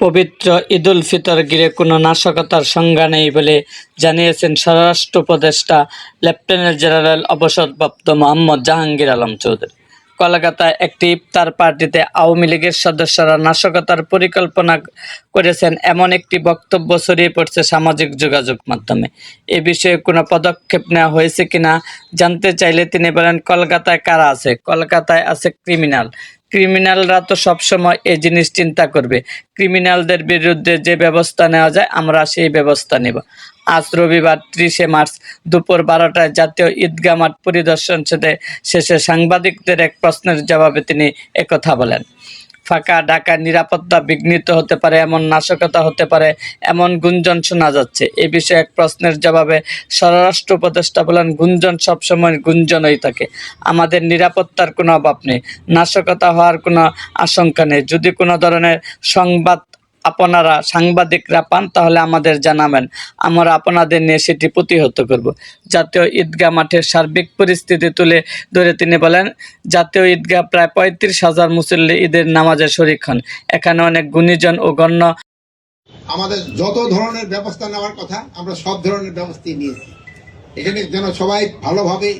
পবিত্র ঈদুল ফিতর ঘিরে কোনো নাশকতার সংজ্ঞা নেই বলে জানিয়েছেন স্বরাষ্ট্র উপদেষ্টা লেফটেন্যান্ট জেনারেল অবসরপ্রাপ্ত মোহাম্মদ জাহাঙ্গীর আলম চৌধুরী। কলকাতায় একটি ইফতার পার্টিতে আওয়ামী লীগের সদস্যরা নাশকতার পরিকল্পনা করেছেন এমন একটি বক্তব্য ছড়িয়ে পড়ছে সামাজিক যোগাযোগ মাধ্যমে। এ বিষয়ে কোনো পদক্ষেপ নেওয়া হয়েছে কিনা জানতে চাইলে তিনি বলেন, কলকাতায় কারা আছে? কলকাতায় আছে ক্রিমিনাল। ক্রিমিনালরা তো সবসময় এই জিনিস চিন্তা করবে। ক্রিমিনালদের বিরুদ্ধে যে ব্যবস্থা নেওয়া যায়, আমরা সেই ব্যবস্থা নেব। আজ রবিবার ত্রিশে মার্চ, দুপুর বারোটায় জাতীয় ঈদগাহ মাঠ পরিদর্শন শেষে সাংবাদিকদের এক প্রশ্নের জবাবে তিনি একথা বলেন। ফাঁকা ঢাকা নিরাপত্তা বিঘ্নিত হতে পারে, এমন নাশকতা হতে পারে, এমন গুঞ্জন শোনা যাচ্ছে। এ বিষয়ে এক প্রশ্নের জবাবে স্বরাষ্ট্র উপদেষ্টা বলেন, গুঞ্জন সবসময় গুঞ্জনই থাকে। আমাদের নিরাপত্তার কোনো অভাব নেই, নাশকতা হওয়ার কোনো আশঙ্কা নেই। যদি কোনো ধরনের সংবাদ আপনারা সাংবাদিকরা পান, তাহলে আমাদের জানাবেন। আমরা আপনাদের নিয়ে সেটি প্রতিহত করব। জাতীয় ঈদগাহ মাঠের সার্বিক পরিস্থিতি তুলে ধরে তিনি বলেন, জাতীয় ঈদগাহ প্রায় পঁয়ত্রিশ হাজার মুসল্লি ঈদের নামাজে শরিক হন। এখানে অনেক গুণীজন ও গণ্য। আমাদের যত ধরনের ব্যবস্থা নেওয়ার কথা, আমরা সব ধরনের ব্যবস্থাই নিয়েছি। এখানে যেন সবাই ভালোভাবে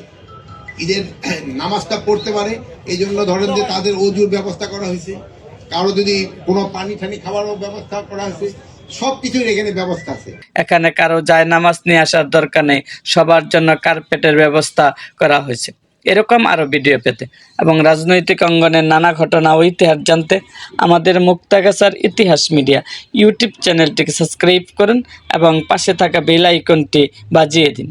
ঈদের নামাজটা পড়তে পারে এই জন্য ধরেন যে তাদের অজুর ব্যবস্থা করা হয়েছে। কারও যদি কোনো পানি ঠানি খাওয়ারও ব্যবস্থা করা হয়েছে সব কিছুর এখানে ব্যবস্থা আছে। এখানে কারও যায় নামাজ নিয়ে আসার দরকার নেই, সবার জন্য কার্পেটের ব্যবস্থা করা হয়েছে। এরকম আরও ভিডিও পেতে। এবং রাজনৈতিক অঙ্গনের নানা ঘটনা ও ইতিহাস জানতে আমাদের মুক্তাগাছার ইতিহাস মিডিয়া ইউটিউব চ্যানেলটিকে সাবস্ক্রাইব করুন এবং পাশে থাকা বেল আইকনটি বাজিয়ে দিন।